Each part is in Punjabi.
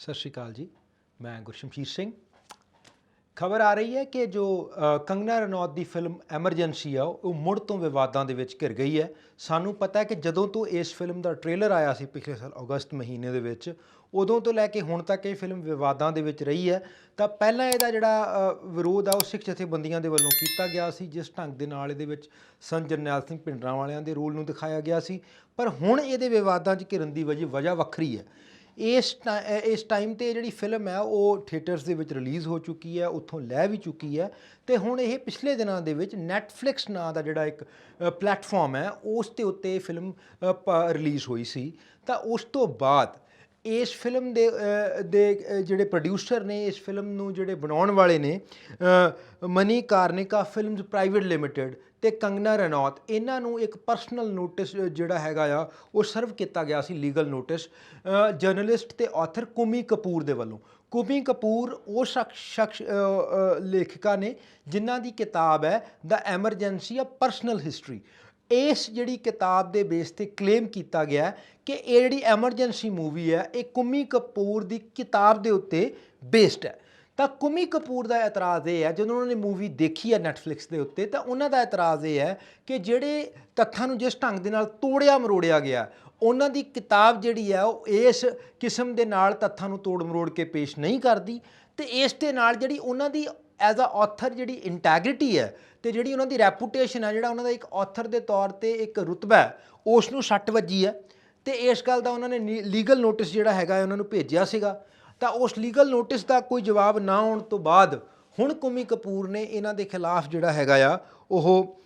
ਸਤਿ ਸ਼੍ਰੀ ਅਕਾਲ ਜੀ, ਮੈਂ ਗੁਰਸ਼ਮਸ਼ੀਰ ਸਿੰਘ। ਖਬਰ ਆ ਰਹੀ ਹੈ ਕਿ ਜੋ ਕੰਗਨਾ ਰਣੌਤ ਦੀ ਫਿਲਮ ਐਮਰਜੈਂਸੀ ਆ, ਉਹ ਮੁੜ ਤੋਂ ਵਿਵਾਦਾਂ ਦੇ ਵਿੱਚ ਘਿਰ ਗਈ ਹੈ। ਸਾਨੂੰ ਪਤਾ ਹੈ ਕਿ ਜਦੋਂ ਤੋਂ ਇਸ ਫਿਲਮ ਦਾ ਟ੍ਰੇਲਰ ਆਇਆ ਸੀ ਪਿਛਲੇ ਸਾਲ ਅਗਸਤ ਮਹੀਨੇ ਦੇ ਵਿੱਚ, ਉਦੋਂ ਤੋਂ ਲੈ ਕੇ ਹੁਣ ਤੱਕ ਇਹ ਫਿਲਮ ਵਿਵਾਦਾਂ ਦੇ ਵਿੱਚ ਰਹੀ ਹੈ। ਤਾਂ ਪਹਿਲਾਂ ਇਹਦਾ ਜਿਹੜਾ ਵਿਰੋਧ ਆ, ਉਹ ਸਿੱਖ ਜਥੇਬੰਦੀਆਂ ਦੇ ਵੱਲੋਂ ਕੀਤਾ ਗਿਆ ਸੀ, ਜਿਸ ਢੰਗ ਦੇ ਨਾਲ ਇਹਦੇ ਵਿੱਚ ਸੰਤ ਜਰਨੈਲ ਸਿੰਘ ਭਿੰਡਰਾਂ ਵਾਲਿਆਂ ਦੇ ਰੋਲ ਨੂੰ ਦਿਖਾਇਆ ਗਿਆ ਸੀ। ਪਰ ਹੁਣ ਇਹਦੇ ਵਿਵਾਦਾਂ 'ਚ ਘਿਰਨ ਦੀ ਵਜ੍ਹਾ ਵਜ੍ਹਾ ਵੱਖਰੀ ਹੈ। ਇਸ ਟਾ- ਇਸ ਟਾਈਮ ਤੇ ਜਿਹੜੀ ਫਿਲਮ ਹੈ, ਉਹ ਥੀਏਟਰਸ ਦੇ ਵਿੱਚ ਰਿਲੀਜ਼ ਹੋ ਚੁੱਕੀ ਹੈ, ਉੱਥੋਂ ਲੈ ਵੀ ਚੁੱਕੀ ਹੈ ਤੇ ਹੁਣ ਇਹ ਪਿਛਲੇ ਦਿਨਾਂ ਦੇ ਵਿੱਚ Netflix ਨਾਂ ਦਾ ਜਿਹੜਾ ਇੱਕ ਪਲੇਟਫਾਰਮ ਹੈ, ਉਸ ਦੇ ਉੱਤੇ ਇਹ ਫਿਲਮ ਰਿਲੀਜ਼ ਹੋਈ ਸੀ। ਤਾਂ ਉਸ ਤੋਂ ਬਾਅਦ ਇਸ ਫਿਲਮ ਦੇ ਦੇ ਜਿਹੜੇ ਪ੍ਰੋਡਿਊਸਰ ਨੇ, ਇਸ ਫਿਲਮ ਨੂੰ ਜਿਹੜੇ ਬਣਾਉਣ ਵਾਲੇ ਨੇ Manikarnika films private limited ਤੇ ਕੰਗਨਾ ਰਣੌਤ, ਇਹਨਾਂ ਨੂੰ ਇੱਕ ਪਰਸਨਲ ਨੋਟਿਸ ਜਿਹੜਾ ਹੈਗਾ ਆ, ਉਹ ਸਰਵ ਕੀਤਾ ਗਿਆ ਸੀ ਲੀਗਲ ਨੋਟਿਸ ਜਰਨਲਿਸਟ ਤੇ ਆਥਰ ਕੁਮੀ ਕਪੂਰ ਦੇ ਵੱਲੋਂ। ਕੁਮੀ ਕਪੂਰ ਉਹ ਸ਼ਖਸ ਸ਼ਖਸ ਲੇਖਿਕਾ ਨੇ, ਜਿਨ੍ਹਾਂ ਦੀ ਕਿਤਾਬ ਹੈ the Emergency a personal history ਇਸ ਜਿਹੜੀ ਕਿਤਾਬ ਦੇ ਬੇਸ ਤੇ ਕਲੇਮ ਕੀਤਾ ਗਿਆ ਕਿ ਇਹ ਜਿਹੜੀ ਐਮਰਜੈਂਸੀ ਮੂਵੀ ਹੈ, ਇਹ ਕੁਮੀ ਕਪੂਰ ਦੀ ਕਿਤਾਬ ਦੇ ਉੱਤੇ ਬੇਸਡ ਹੈ। ਤਾਂ ਕੁਮੀ ਕਪੂਰ ਦਾ ਇਤਰਾਜ਼ ਇਹ ਹੈ, ਜਦੋਂ ਉਹਨਾਂ ਨੇ ਮੂਵੀ ਦੇਖੀ ਹੈ Netflix ਦੇ ਉੱਤੇ, ਤਾਂ ਉਹਨਾਂ ਦਾ ਇਤਰਾਜ਼ ਇਹ ਹੈ ਕਿ ਜਿਹੜੇ ਤੱਥਾਂ ਨੂੰ ਜਿਸ ਢੰਗ ਦੇ ਨਾਲ ਤੋੜਿਆ ਮਰੋੜਿਆ ਗਿਆ, ਉਹਨਾਂ ਦੀ ਕਿਤਾਬ ਜਿਹੜੀ ਹੈ, ਉਹ ਇਸ ਕਿਸਮ ਦੇ ਨਾਲ ਤੱਥਾਂ ਨੂੰ ਤੋੜ ਮਰੋੜ ਕੇ ਪੇਸ਼ ਨਹੀਂ ਕਰਦੀ ਤੇ ਇਸ ਦੇ ਨਾਲ ਜਿਹੜੀ ਉਹਨਾਂ ਦੀ ਐਜ਼ ਅ ਆਥਰ ਜਿਹੜੀ ਇੰਟੈਗ੍ਰਿਟੀ ਹੈ ਤੇ ਜਿਹੜੀ ਉਹਨਾਂ ਦੀ ਰੈਪੂਟੇਸ਼ਨ ਹੈ, ਜਿਹੜਾ ਉਹਨਾਂ ਦਾ ਇੱਕ ਆਥਰ ਦੇ ਤੌਰ ਤੇ ਇੱਕ ਰੁਤਬਾ ਹੈ ਉਸ ਨੂੰ ਸੱਟ ਵੱਜੀ ਹੈ ਤੇ ਇਸ ਗੱਲ ਦਾ ਉਹਨਾਂ ਨੇ ਲੀਗਲ ਨੋਟਿਸ ਜਿਹੜਾ ਹੈਗਾ ਉਹਨਾਂ ਨੂੰ ਭੇਜਿਆ ਸੀਗਾ। ਤਾਂ ਉਸ ਲੀਗਲ ਨੋਟਿਸ ਦਾ ਕੋਈ ਜਵਾਬ ਨਾ ਆਉਣ ਤੋਂ ਬਾਅਦ ਹੁਣ ਕੁਮੀ ਕਪੂਰ ਨੇ ਇਹਨਾਂ ਦੇ ਖਿਲਾਫ ਜਿਹੜਾ ਹੈਗਾ ਆ, ਉਹ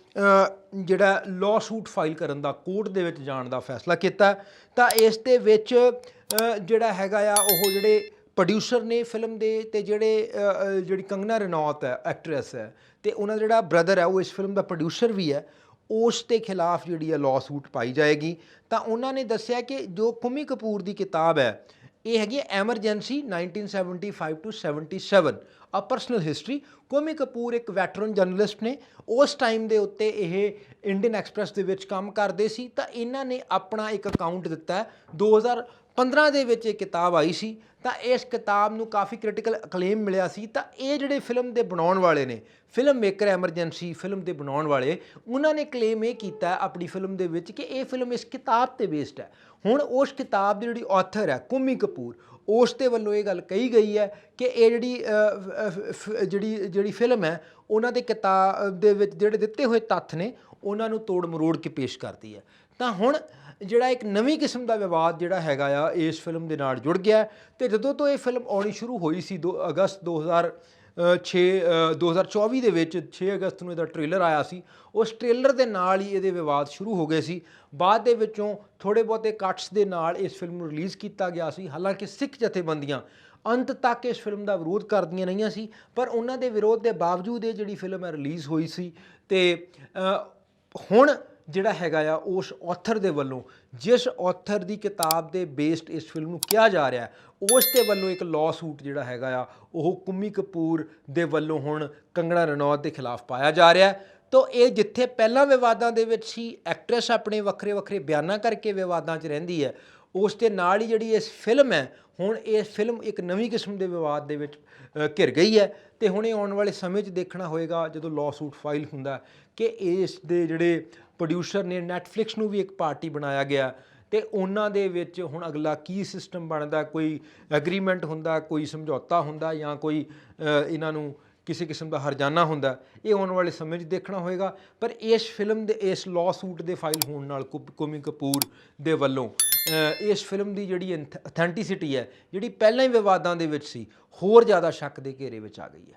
ਜਿਹੜਾ ਲਾਅ ਸੂਟ ਫਾਈਲ ਕਰਨ ਦਾ ਕੋਰਟ ਦੇ ਵਿੱਚ ਜਾਣ ਦਾ ਫੈਸਲਾ ਕੀਤਾ। ਤਾਂ ਇਸ ਦੇ ਵਿੱਚ ਜਿਹੜਾ ਹੈਗਾ ਆ, ਉਹ ਜਿਹੜੇ ਪ੍ਰੋਡਿਊਸਰ ਨੇ ਫਿਲਮ ਦੇ ਤੇ ਜਿਹੜੇ ਜਿਹੜੀ ਕੰਗਨਾ ਰਨੌਤ ਹੈ ਐਕਟਰੈਸ ਹੈ, ਤੇ ਉਹਨਾਂ ਦਾ ਜਿਹੜਾ ਬ੍ਰਦਰ ਹੈ, ਉਹ ਇਸ ਫਿਲਮ ਦਾ ਪ੍ਰੋਡਿਊਸਰ ਵੀ ਹੈ, ਉਸ ਦੇ ਖਿਲਾਫ ਜਿਹੜੀ ਹੈ ਲਾਅ ਸੂਟ ਪਾਈ ਜਾਏਗੀ। ਤਾਂ ਉਹਨਾਂ ਨੇ ਦੱਸਿਆ ਕਿ ਜੋ ਕੁਮੀ ਕਪੂਰ ਦੀ ਕਿਤਾਬ ਹੈ, ਇਹ ਹੈਗੀ emergency 1975 to 77 a personal history Coomi Kapoor ਇੱਕ ਵੈਟਰਨ ਜਰਨਲਿਸਟ ਨੇ, ਉਸ ਟਾਈਮ ਦੇ ਉੱਤੇ ਇਹ ਇੰਡੀਅਨ ਐਕਸਪ੍ਰੈਸ ਦੇ ਵਿੱਚ ਕੰਮ ਕਰਦੇ ਸੀ। ਤਾਂ ਇਹਨਾਂ ਨੇ ਆਪਣਾ ਇੱਕ ਅਕਾਊਂਟ ਦਿੱਤਾ 2000 15 ਦੇ ਵਿੱਚ ਇਹ ਕਿਤਾਬ ਆਈ ਸੀ, ਤਾਂ ਇਸ ਕਿਤਾਬ ਨੂੰ ਕਾਫੀ ਕ੍ਰਿਟੀਕਲ ਅਕਲੇਮ ਮਿਲਿਆ ਸੀ। ਤਾਂ ਇਹ ਜਿਹੜੇ ਫਿਲਮ ਦੇ ਬਣਾਉਣ ਵਾਲੇ ਨੇ ਫਿਲਮ ਮੇਕਰ ਐਮਰਜੈਂਸੀ ਫਿਲਮ ਦੇ ਬਣਾਉਣ ਵਾਲੇ, ਉਹਨਾਂ ਨੇ ਕਲੇਮ ਇਹ ਕੀਤਾ ਆਪਣੀ ਫਿਲਮ ਦੇ ਵਿੱਚ ਕਿ ਇਹ ਫਿਲਮ ਇਸ ਕਿਤਾਬ ਤੇ ਬੇਸਡ ਹੈ। ਹੁਣ ਉਸ ਕਿਤਾਬ ਦੀ ਜਿਹੜੀ ਆਥਰ ਹੈ, ਕੁਮੀ ਕਪੂਰ, ਉਸ ਦੇ ਵੱਲੋਂ ਇਹ ਗੱਲ ਕਹੀ ਗਈ ਹੈ ਕਿ ਇਹ ਜਿਹੜੀ ਜਿਹੜੀ ਜਿਹੜੀ ਫਿਲਮ ਹੈ, ਉਹਨਾਂ ਦੇ ਕਿਤਾਬ ਦੇ ਵਿੱਚ ਜਿਹੜੇ ਦਿੱਤੇ ਹੋਏ ਤੱਥ ਨੇ, ਉਹਨਾਂ ਨੂੰ ਤੋੜ ਮਰੋੜ ਕੇ ਪੇਸ਼ ਕਰਦੀ ਹੈ। ਤਾਂ ਹੁਣ ਜਿਹੜਾ ਇੱਕ ਨਵੀਂ ਕਿਸਮ ਦਾ ਵਿਵਾਦ ਜਿਹੜਾ ਹੈਗਾ ਆ ਇਸ ਫਿਲਮ ਦੇ ਨਾਲ ਜੁੜ ਗਿਆ ਹੈ ਤੇ ਜਦੋਂ ਤੋਂ ਇਹ ਫਿਲਮ ਆਉਣੀ ਸ਼ੁਰੂ ਹੋਈ ਸੀ ਦੋ ਅਗਸਤ 2006 ਅ, 2024 ਦੇ ਵਿੱਚ 6 ਅਗਸਤ ਨੂੰ ਇਹਦਾ ਟ੍ਰੇਲਰ ਆਇਆ ਸੀ। ਉਸ ਟ੍ਰੇਲਰ ਦੇ ਨਾਲ ਹੀ ਇਹਦੇ ਵਿਵਾਦ ਸ਼ੁਰੂ ਹੋ ਗਏ ਸੀ। ਬਾਅਦ ਦੇ ਵਿੱਚੋਂ ਥੋੜੇ ਬਹੁਤੇ ਕੱਟਸ ਦੇ ਨਾਲ ਇਸ ਫਿਲਮ ਨੂੰ ਰਿਲੀਜ਼ ਕੀਤਾ ਗਿਆ ਸੀ। ਹਾਲਾਂਕਿ ਸਿੱਖ ਜਥੇਬੰਦੀਆਂ ਅੰਤ ਤੱਕ ਇਸ ਫਿਲਮ ਦਾ ਵਿਰੋਧ ਕਰਦੀਆਂ ਰਹੀਆਂ ਸੀ ਪਰ ਉਹਨਾਂ ਦੇ ਵਿਰੋਧ ਦੇ ਬਾਵਜੂਦ ਇਹ ਜਿਹੜੀ ਫਿਲਮ ਹੈ ਰਿਲੀਜ਼ ਹੋਈ ਸੀ ਤੇ ਹੁਣ ਜਿਹੜਾ ਹੈਗਾ ਆ, ਉਸ ਔਥਰ ਦੇ ਵੱਲੋਂ। ਜਿਸ ਔਥਰ ਦੀ ਕਿਤਾਬ ਦੇ ਬੇਸਡ ਇਸ ਫਿਲਮ ਨੂੰ ਕਿਹਾ ਜਾ ਰਿਹਾ ਉਸ ਦੇ ਵੱਲੋਂ ਇੱਕ ਲਾਅ ਸੂਟ ਜਿਹੜਾ ਹੈਗਾ ਆ, ਉਹ ਕੁੰਮੀ ਕਪੂਰ ਦੇ ਵੱਲੋਂ ਹੁਣ ਕੰਗਣਾ ਰਣੌਤ ਦੇ ਖਿਲਾਫ ਪਾਇਆ ਜਾ ਰਿਹਾ ਹੈ। ਤੋ ਇਹ ਜਿੱਥੇ ਪਹਿਲਾਂ ਵਿਵਾਦਾਂ ਦੇ ਵਿੱਚ ਸੀ ਐਕਟਰੈਸ ਆਪਣੇ ਵੱਖਰੇ ਵੱਖਰੇ ਬਿਆਨਾਂ ਕਰਕੇ ਵਿਵਾਦਾਂ 'ਚ ਰਹਿੰਦੀ ਹੈ, ਉਸ ਦੇ ਨਾਲ ਹੀ ਜਿਹੜੀ ਇਸ ਫਿਲਮ ਹੈ, ਹੁਣ ਇਹ ਫਿਲਮ ਇੱਕ ਨਵੀਂ ਕਿਸਮ ਦੇ ਵਿਵਾਦ ਦੇ ਵਿੱਚ ਘਿਰ ਗਈ ਹੈ। ਤੇ ਹੁਣ ਇਹ ਆਉਣ ਵਾਲੇ ਸਮੇਂ 'ਚ ਦੇਖਣਾ ਹੋਏਗਾ ਜਦੋਂ ਲਾਅ ਸੂਟ ਫਾਈਲ ਹੁੰਦਾ ਕਿ ਇਸ ਦੇ ਜਿਹੜੇ ਪ੍ਰੋਡਿਊਸਰ ਨੇ ਨੈਟਫਲਿਕਸ ਨੂੰ ਵੀ ਇੱਕ ਪਾਰਟੀ ਬਣਾਇਆ ਗਿਆ ਤੇ ਉਹਨਾਂ ਦੇ ਵਿੱਚ ਹੁਣ ਅਗਲਾ ਕੀ ਸਿਸਟਮ ਬਣਦਾ, ਕੋਈ ਐਗਰੀਮੈਂਟ ਹੁੰਦਾ, ਕੋਈ ਸਮਝੌਤਾ ਹੁੰਦਾ ਜਾਂ ਕੋਈ ਇਹਨਾਂ ਨੂੰ ਕਿਸੇ ਕਿਸਮ ਦਾ ਹਰਜਾਨਾ ਹੁੰਦਾ, ਇਹ ਆਉਣ ਵਾਲੇ ਸਮੇਂ 'ਚ ਦੇਖਣਾ ਹੋਏਗਾ। ਪਰ ਇਸ ਫਿਲਮ ਦੇ, ਇਸ ਲਾਅ ਸੂਟ ਦੇ ਫਾਈਲ ਹੋਣ ਨਾਲ ਕੁ- ਕੁਮੀ ਕਪੂਰ ਦੇ ਵੱਲੋਂ ਇਸ ਫਿਲਮ ਦੀ ਜਿਹੜੀ ਅਥੈਂਟਿਸਿਟੀ ਹੈ, ਜਿਹੜੀ ਪਹਿਲਾਂ ਹੀ ਵਿਵਾਦਾਂ ਦੇ ਵਿੱਚ ਸੀ, ਹੋਰ ਜ਼ਿਆਦਾ ਸ਼ੱਕ ਦੇ ਘੇਰੇ ਵਿੱਚ ਆ ਗਈ ਹੈ।